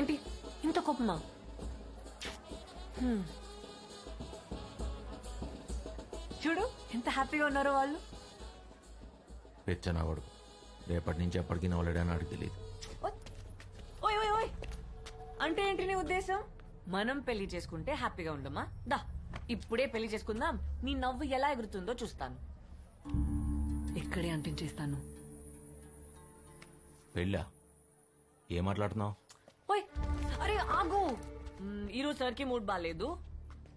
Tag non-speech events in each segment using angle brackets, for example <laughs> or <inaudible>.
ఏంటి? ఇంత కోపమా. చూడు ఎంత హ్యాపీగా ఉన్నారో వాళ్ళు. పెచ్చనవాడు రేపటి నుంచి ఎప్పటికీ నవ్వలేడని నాకు తెలియదు. ఓయ్ ఓయ్ ఓయ్. అంటే ఏంటి నీ ఉద్దేశం? మనం పెళ్ళి చేసుకుంటే హ్యాపీగా ఉండమా? దా ఇప్పుడే పెళ్ళి చేసుకుందాం. నీ నవ్వు ఎలా ఎగురుతుందో చూస్తాను. ఇక్కడే అంటించేస్తాను. పెళ్ళా? ఏం మాట్లాడుతున్నావు? అరే ఆగు. ఈ రోజు సార్కి మూడ్ బాగాలేదు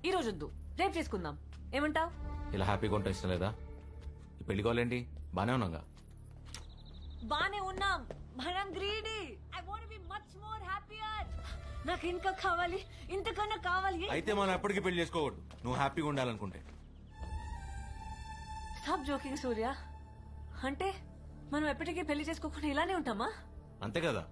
ఈ రోజు వద్దు రేపు చేసుకుందాం. ఏమంటావ్? ఇలా హ్యాపీగా ఉంటా ఇష్టం లేదా? ఈ పెళ్ళి కావాలేంటి బానే ఉన్నాగా? బానే ఉన్నాం. మనం greedy. I want be much more happier నాకు ఇంకా కావాలి. ఇంతకన్నా కావాలి. అయితే మనం ఎప్పటికీ పెళ్ళి చేసుకోకూడదు. నువ్వు హ్యాపీగా ఉండాలనుకుంటే. Stop joking Surya. అంటే మనం ఎప్పటికీ పెళ్ళి చేసుకోకుండా ఇలానే ఉంటామా? అంతే కదా.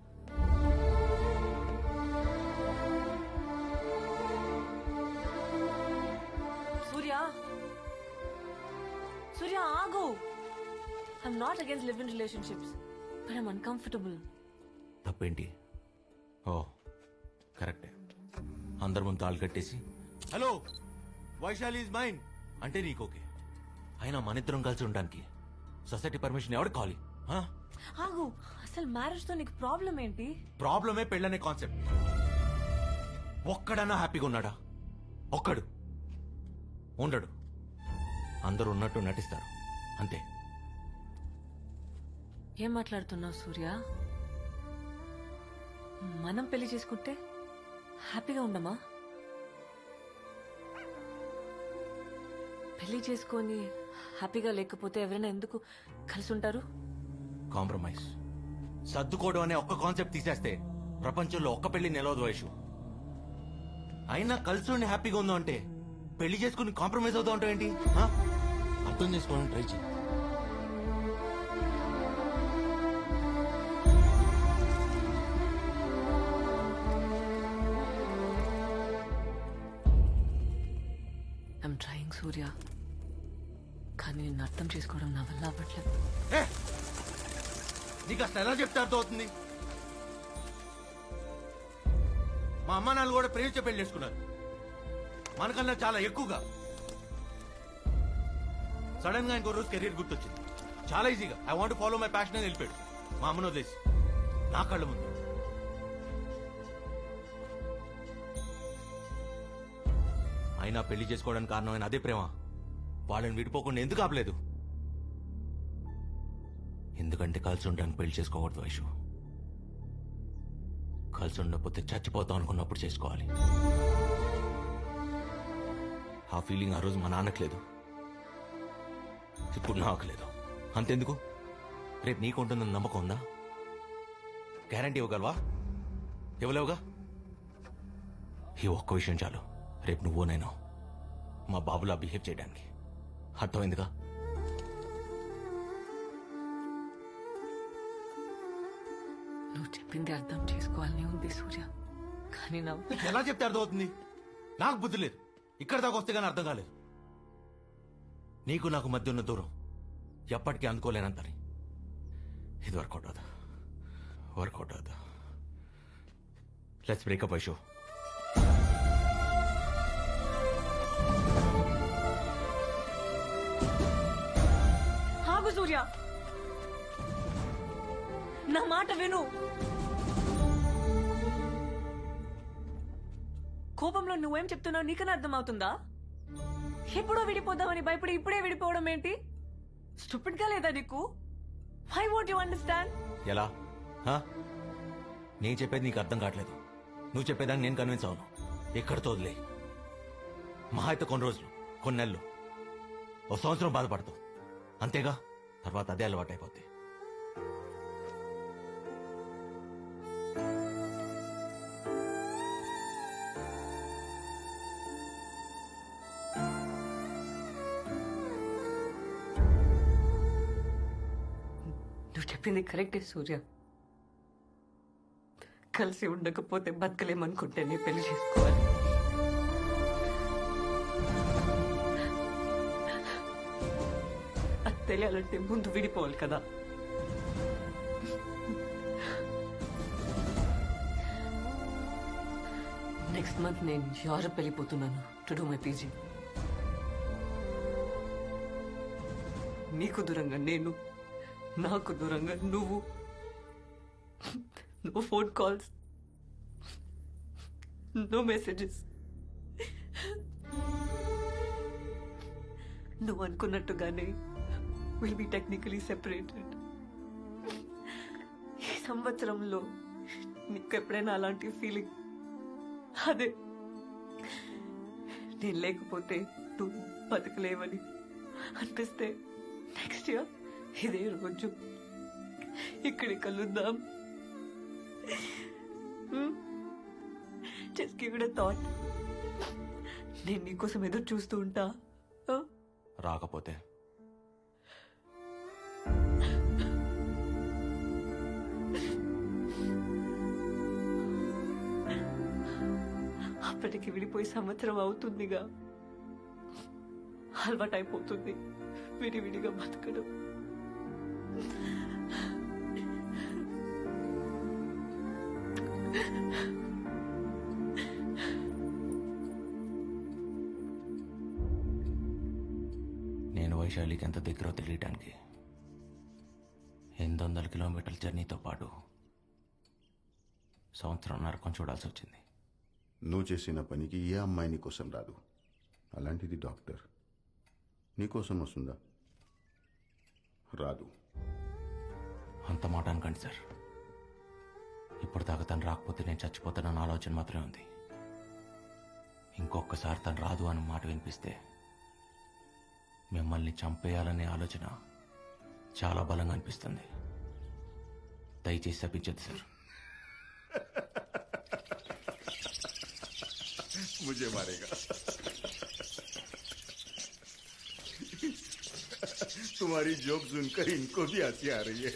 ఆగు I'm not against live in relationships but I'm uncomfortable తప్పేంటి? ఓ కరెక్టే. అందరి ముందు తాళ్ళు కట్టేసి హలో వైశాలి ఇస్ మైన్ అంటే నీకు ఓకే. అయినా మన ఇద్దరం కలిసి ఉండడానికి సొసైటీ పర్మిషన్ ఎవరికి కావాలి? ఆగు అసలు మ్యారేజ్తో నీకు ప్రాబ్లం ఏంటి? ప్రాబ్లమే పెళ్ళనే కాన్సెప్ట్ ఒక్కడన్నా హ్యాపీగా ఉన్నాడా? ఒక్కడు. ఉండడు. అందరూ ఉన్నట్టు నటిస్తారు. అంతే. ఏం మాట్లాడుతున్నావు సూర్య? మనం పెళ్ళి చేసుకుంటే హ్యాపీగా ఉండమా? పెళ్ళి చేసుకొని హ్యాపీగా లేకపోతే ఎవరైనా ఎందుకు కలిసి ఉంటారు కాంప్రమైజ్. సర్దుకోవడం అనే ఒక్క కాన్సెప్ట్ తీసేస్తే ప్రపంచంలో ఒక్క పెళ్ళి నిలవదు వయసు. అయినా కలిసి ఉండి హ్యాపీగా ఉందో అంటే పెళ్ళి చేసుకుని కాంప్రమైజ్ అవుతా ఉంటావు ఏంటి? అర్థం చేసుకోవడం ట్రై చేయి. ఐమ్ ట్రయింగ్ సూర్య కానీ నిన్ను అర్థం చేసుకోవడం నా వల్ల అవ్వట్లేదు. ఏ! నీకు అసలు ఎలా చెప్తే అర్థం అవుతుంది మా అమ్మ నాన్న కూడా ప్రేమించే పెళ్ళి చేసుకున్నారు. మనకన్నా చాలా ఎక్కువగా. సడన్గా ఇంకో రోజు కెరీర్ గుర్తొచ్చింది. చాలా ఈజీగా I want follow my passion అని వెళ్ళిపోయాడు. మా అమ్మను వదిలేసి. నా కళ్ళ ముందు. అయినా పెళ్ళి చేసుకోవడానికి కారణమైన అదే ప్రేమ. వాళ్ళని విడిపోకుండా ఎందుకు ఆపలేదు? ఎందుకంటే కలిసి ఉండడానికి పెళ్ళి చేసుకోకూడదు వైషు. కలిసి ఉండకపోతే చచ్చిపోతాం అనుకున్నప్పుడు చేసుకోవాలి. ఆ ఫీలింగ్ ఆ రోజు మా నాన్నకు లేదు. ఇప్పుడు నాకు లేదు. అంతెందుకు? రేపు నీకు ఉంటుందని నమ్మకం ఉందా? గ్యారంటీ ఇవ్వగలవా? ఇవ్వలేవుగా? ఈ ఒక్క విషయం చాలు. రేపు నువ్వు నేను మా బాబులా బిహేవ్ చేయడానికి. అర్థమైందిగా? నువ్వు చెప్పింది అర్థం చేసుకోవాలని ఉంది సూర్య. కానీ నా ఎలా చెప్తే అర్థమవుతుంది? నాకు బుద్ధి లేదు. ఇక్కడ దాకా వస్తే కానీ అర్థం కాలేదు. నీకు నాకు మధ్య ఉన్న దూరం ఎప్పటికీ అందుకోలేనంతని ఇది వర్కౌట్ అవుదా వర్కౌట్ అవుదా లెట్స్ బ్రేకప్ ఐషో ఆగు సూర్య. నా మాట విను. కోపంలో నువ్వేం చెప్తున్నావు నీకన్నా అర్థమవుతుందా? ఎప్పుడో విడిపోదామని భయపడి ఇప్పుడే విడిపోవడం ఏంటి? స్టూపిడ్గా లేదా నీకు? ఐ వాంట్ యు అండర్స్టాండ్ ఎలా? హా? నేను చెప్పేది నీకు అర్థం కావట్లేదు. నువ్వు చెప్పేదాన్ని నేను కన్విన్స్ అవును. ఎక్కడితో వదిలే? మహా అయితే కొన్ని రోజులు కొన్ని నెలలు ఓ సంవత్సరం బాధపడతావు. అంతేగా? తర్వాత అదే అలవాటు అయిపోద్ది చెప్పింది కరెక్టే సూర్య. కలిసి ఉండకపోతే బతకలేమనుకుంటే నీ పెళ్ళి చేసుకోవాలి. అది తెలియాలంటే ముందు విడిపోవాలి కదా. నెక్స్ట్ మంత్ నేను యూరప్ వెళ్ళిపోతున్నాను. To do my PG. నీకు దూరంగా నేను నాకు దూరంగా నువ్వు no phone calls no messages నువ్వు అనుకున్నట్టుగానే విల్ బి టెక్నికలీ సెపరేటెడ్ ఈ సంవత్సరంలో నీకు ఎప్పుడైనా అలాంటి ఫీలింగ్ అదే నేను లేకపోతే నువ్వు బతకలేవని అనిపిస్తే నెక్స్ట్ ఇయర్ ఇదే రోజు ఇక్కడి కలుద్దాం. జస్ట్ గివ్ ఇట్ థాట్ నేను నీకోసం ఎదురు చూస్తూ ఉంటా? రాకపోతే? అప్పటికి విడిపోయి సంవత్సరం అవుతుందిగా. అలవాటైపోతుంది. విడివిడిగా బతకడం. నేను వైశాలికి ఎంత దగ్గర తెలియటానికి ఎనిమిది వందల కిలోమీటర్ల జర్నీతో పాటు సంవత్సరం నరకం చూడాల్సి వచ్చింది. నువ్వు చేసిన పనికి ఏ అమ్మాయి నీకోసం రాదు. అలాంటిది డాక్టర్. నీకోసం వస్తుందా? రాదు. అంత మాట అనకండి సార్ ఇప్పటిదాకా తను రాకపోతే నేను చచ్చిపోతానన్న ఆలోచన మాత్రమే ఉంది ఇంకొకసారి తను రాదు అన్న మాట వినిపిస్తే మిమ్మల్ని చంపేయాలనే ఆలోచన చాలా బలంగా అనిపిస్తుంది దయచేసి తప్పించద్దు సార్ <laughs> मुझे मारेगा तुम्हारी जोक सुनकर इनको भी हँसी आ रही है।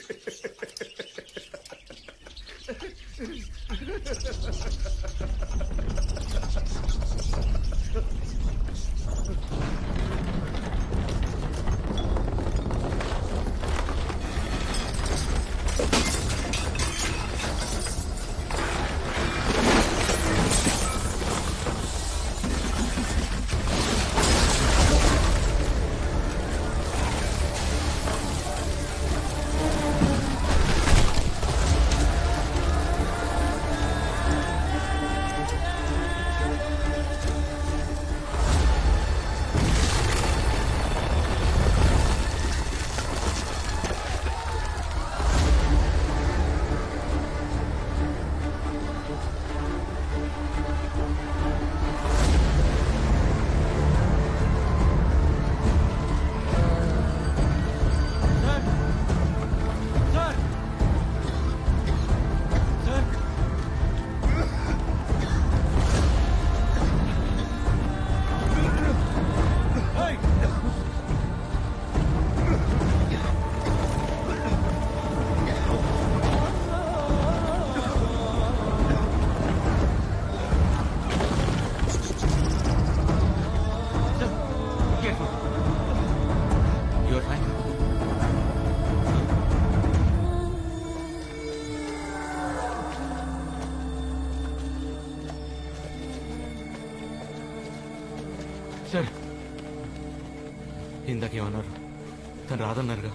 ఇందాకేమన్నారు తను రాదన్నారుగా.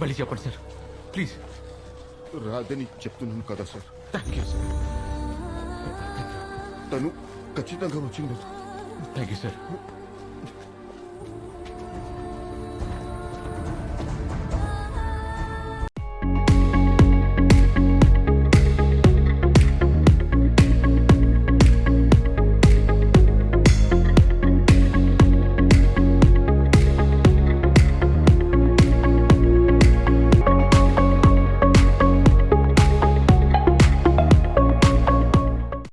మళ్ళీ చెప్పండి సార్. ప్లీజ్. రాదని చెప్తున్నాను కదా సార్. థ్యాంక్ యూ సార్ తను ఖచ్చితంగా వచ్చింది. Thank you sir